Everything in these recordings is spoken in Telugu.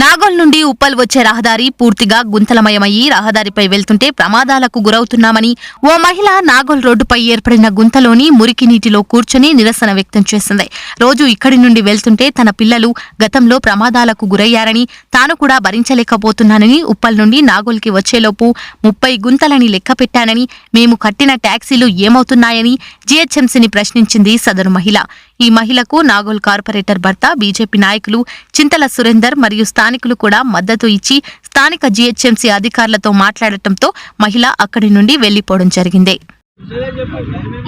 నాగోల్ నుండి ఉప్పల్ వచ్చే రహదారి పూర్తిగా గుంతలమయమయ్యి రహదారిపై వెళ్తుంటే ప్రమాదాలకు గురవుతున్నామని ఓ మహిళ నాగోల్ రోడ్డుపై ఏర్పడిన గుంతలోని మురికి నీటిలో కూర్చొని నిరసన వ్యక్తం చేసింది. రోజు ఇక్కడి నుండి వెళ్తుంటే తన పిల్లలు గతంలో ప్రమాదాలకు గురయ్యారని తాను కూడా భరించలేకపోతున్నానని ఉప్పల్ నుండి నాగోల్కి వచ్చేలోపు ముప్పై గుంతలని లెక్క పెట్టానని మేము కట్టిన ట్యాక్సీలు ఏమవుతున్నాయని జీహెచ్ఎంసీని ప్రశ్నించింది సదరు మహిళ. ఈ మహిళకు నాగోల్ కార్పొరేటర్ భర్త బీజేపీ నాయకులు చింతల సురేందర్ మరియు స్థానికులు కూడా మద్దతు ఇచ్చి స్థానిక జీహెచ్ఎంసీ అధికారులతో మాట్లాడటంతో మహిళ అక్కడి నుండి వెళ్ళిపోవడం జరిగింది.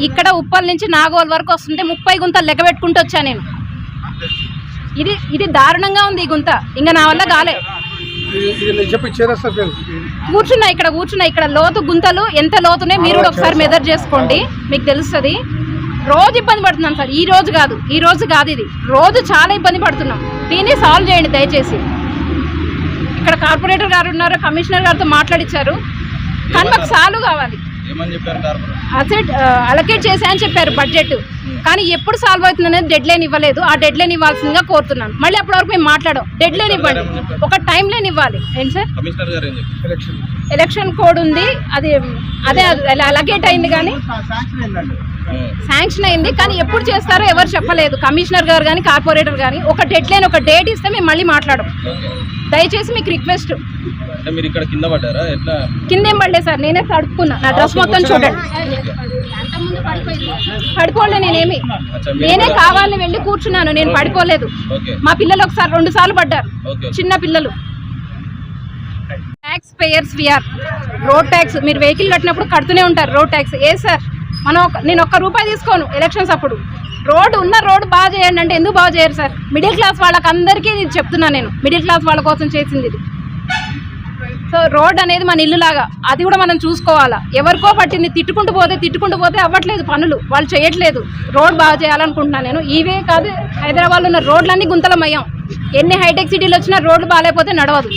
ఇక్కడ ఉప్పల్ నుంచి నాగోల్ వరకు వస్తుంటే ముప్పై గుంతలు లెక్క పెట్టుకుంటూ వచ్చా నేను. ఇది ఇది దారుణంగా ఉంది ఈ గుంత. ఇంకా నా వల్ల కాలే. కూర్చున్నా ఇక్కడ కూర్చున్నా. ఇక్కడ లోతు గుంతలు ఎంత లోతునే మీరు కూడా ఒకసారి మెదర్ చేసుకోండి. మీకు తెలుస్తుంది. రోజు ఇబ్బంది పడుతున్నాం సార్. ఈ రోజు కాదు. ఈ రోజు కాదు ఇది. రోజు చాలా ఇబ్బంది పడుతున్నాం. దీన్ని సాల్వ్ చేయండి దయచేసి. ఇక్కడ కార్పొరేటర్ గారు ఉన్నారు కమిషనర్ గారితో మాట్లాడిచ్చారు. కానీ మాకు సాల్వ్ కావాలి. అసెట్ అలకేట్ చేసా అని చెప్పారు బడ్జెట్ కానీ ఎప్పుడు సాల్వ్ అవుతుంది అనేది డెడ్ లైన్ ఇవ్వలేదు. ఆ డెడ్ లైన్ ఇవ్వాల్సిందిగా కోరుతున్నాను. మళ్ళీ అప్పటి వరకు మేము మాట్లాడాం డెడ్ లైన్ ఇవ్వండి. ఒక టైం లైన్ ఇవ్వాలి. ఏంటి సార్? కమిషనర్ గారు ఏం చెప్పారు? ఎలక్షన్ ఎలక్షన్ కోడ్ ఉంది. అది అదే అలకేట్ అయింది కానీ. శాంక్షన్ అయింది కానీ ఎప్పుడు చేస్తారో ఎవరు చెప్పలేదు. కమిషనర్ గారు కానీ కార్పొరేటర్ కానీ ఒక డెడ్ లైన్ ఒక డేట్ ఇస్తే మేము మళ్ళీ మాట్లాడం దయచేసి మీకు రిక్వెస్ట్. అంటే మీరు ఇక్కడ కింద పడ్డారా? ఎట్లా? కిందేం పడలేదు సార్ నేనే తడుపుకున్నా నా డ్రెస్ మొత్తం చూడండి. పడిపోలే నేనేమి. నేనే కావాలని వెళ్ళి కూర్చున్నాను నేను పడిపోలేదు ఓకే మా పిల్లలు ఒకసారి రెండు సార్లు పడ్డారు. చిన్న పిల్లలు. Tax payers we are road tax మీరు వెహికల్ కట్టినప్పుడు కడుతూనే ఉంటారు రోడ్ ట్యాక్స్ ఏ సార్? మనం నేను ఒక్క రూపాయి తీసుకోను ఎలక్షన్స్ అప్పుడు. రోడ్ ఉన్న రోడ్ బాగా చేయండి అంటే ఎందుకు బాగా చేయరు సార్? మిడిల్ క్లాస్ వాళ్ళకి అందరికీ ఇది చెప్తున్నాను నేను. మిడిల్ క్లాస్ వాళ్ళ కోసం చేసింది ఇది. సో రోడ్ అనేది మన ఇల్లు లాగా అది కూడా మనం చూసుకోవాలా. ఎవరికో పట్టింది. తిట్టుకుంటూ పోతే తిట్టుకుంటూ పోతే అవ్వట్లేదు పనులు. వాళ్ళు చేయట్లేదు. రోడ్ బాగా చేయాలనుకుంటున్నాను నేను. ఇవే కాదు హైదరాబాద్లో ఉన్న రోడ్లన్నీ గుంతలమయ్యాం ఎన్ని హైటెక్ సిటీలు వచ్చినా రోడ్లు బాగాలేకపోతే నడవదు.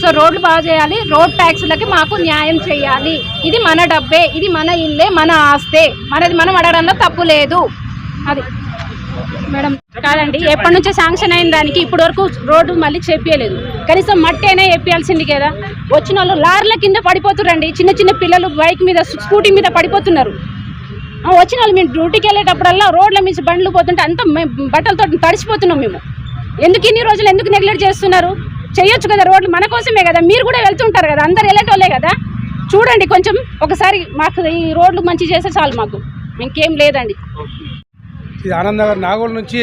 సో రోడ్లు బాగా చేయాలి. రోడ్ ట్యాక్స్లకి మాకు న్యాయం చేయాలి. ఇది మన డబ్బే. ఇది మన ఇల్లే మన ఆస్తే. మనది మనం అడగడంలో తప్పు లేదు. అది. మేడం కాదండి ఎప్పటి నుంచో శాంక్షన్ అయిన దానికి ఇప్పటి వరకు రోడ్డు మళ్ళీ చేపించలేదు కనీసం మట్టి అయినా వేపియాల్సింది కదా. వచ్చిన వాళ్ళు లారీల కింద పడిపోతున్నారండి చిన్న చిన్న పిల్లలు బైక్ మీద స్కూటీ మీద పడిపోతున్నారు. వచ్చిన వాళ్ళు మేము డ్యూటీకి వెళ్ళేటప్పుడల్లా రోడ్ల మీద బండ్లు పోతుంటే అంత మేము బట్టలతో తడిసిపోతున్నాం మేము. ఎందుకు ఇన్ని రోజులు ఎందుకు నెగ్లెక్ట్ చేస్తున్నారు? చేయొచ్చు కదా రోడ్లు మన కోసమే కదా. మీరు కూడా వెళ్తుంటారు కదా. అందరు వెళ్ళేటోళ్ళే కదా. చూడండి కొంచెం. ఒకసారి మాకు ఈ రోడ్లు మంచి చేస్తే చాలు మాకు. ఇంకేం లేదండి. ఇది ఆనందగర్ నాగోల్ నుంచి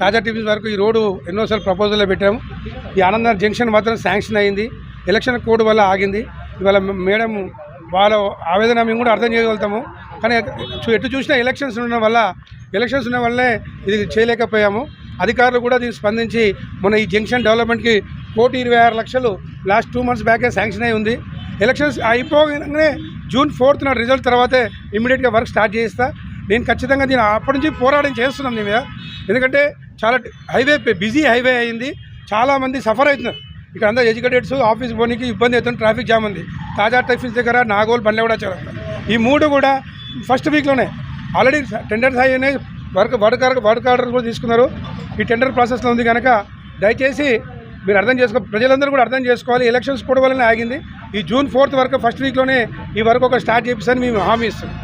తాజా టీవీ వరకు ఈ రోడ్డు ఎన్నోసార్లు ప్రపోజల్లో పెట్టాము. ఈ ఆనందనగర్ జంక్షన్ మాత్రం శాంక్షన్ అయింది. ఎలక్షన్ కోడ్ వల్ల ఆగింది. ఇవాళ మేడం వాళ్ళ ఆవేదన మేము కూడా అర్థం చేయగలుగుతాము. కానీ ఎటు చూసినా ఎలక్షన్స్ ఉండడం వల్ల ఎలక్షన్స్ ఉన్న వల్లే ఇది చేయలేకపోయాము. అధికారులు కూడా దీనికి స్పందించి మన ఈ జంక్షన్ డెవలప్మెంట్కి కోటి ఇరవై ఆరు లక్షలు లాస్ట్ టూ మంత్స్ బ్యాకే శాంక్షన్ అయి ఉంది. ఎలక్షన్స్ అయిపోగానే జూన్ ఫోర్త్ నా రిజల్ట్ తర్వాతే ఇమీడియట్గా వర్క్ స్టార్ట్ చేస్తా నేను ఖచ్చితంగా దీని అప్పటి నుంచి పోరాటం చేస్తున్నాం దీని మీద ఎందుకంటే చాలా హైవే బిజీ హైవే అయింది. చాలామంది సఫర్ అవుతున్నారు. ఇక్కడ అందరూ ఎడ్యుకేటెడ్స్ ఆఫీస్ పోనీకి ఇబ్బంది అవుతుంది ట్రాఫిక్ జామ్ ఉంది. తాజా ట్రాఫిక్ దగ్గర నాగోల్ బండ్ల కూడా చాలా ఈ మూడు కూడా ఫస్ట్ వీక్లోనే ఆల్రెడీ టెండర్స్ అయినాయి. వర్క్ వర్క్ వర్క్ ఆర్డర్ కూడా తీసుకున్నారు. ఈ టెండర్ ప్రాసెస్లో ఉంది కనుక దయచేసి మీరు అర్థం చేసుకో ప్రజలందరూ కూడా అర్థం చేసుకోవాలి. ఎలక్షన్స్ కూడా వల్లనే ఆగింది. ఈ జూన్ ఫోర్త్ వరకు ఫస్ట్ వీక్లోనే ఈ వరకు ఒక స్టార్ట్ చేపిస్తాను మేము హామీ ఇస్తున్నాం.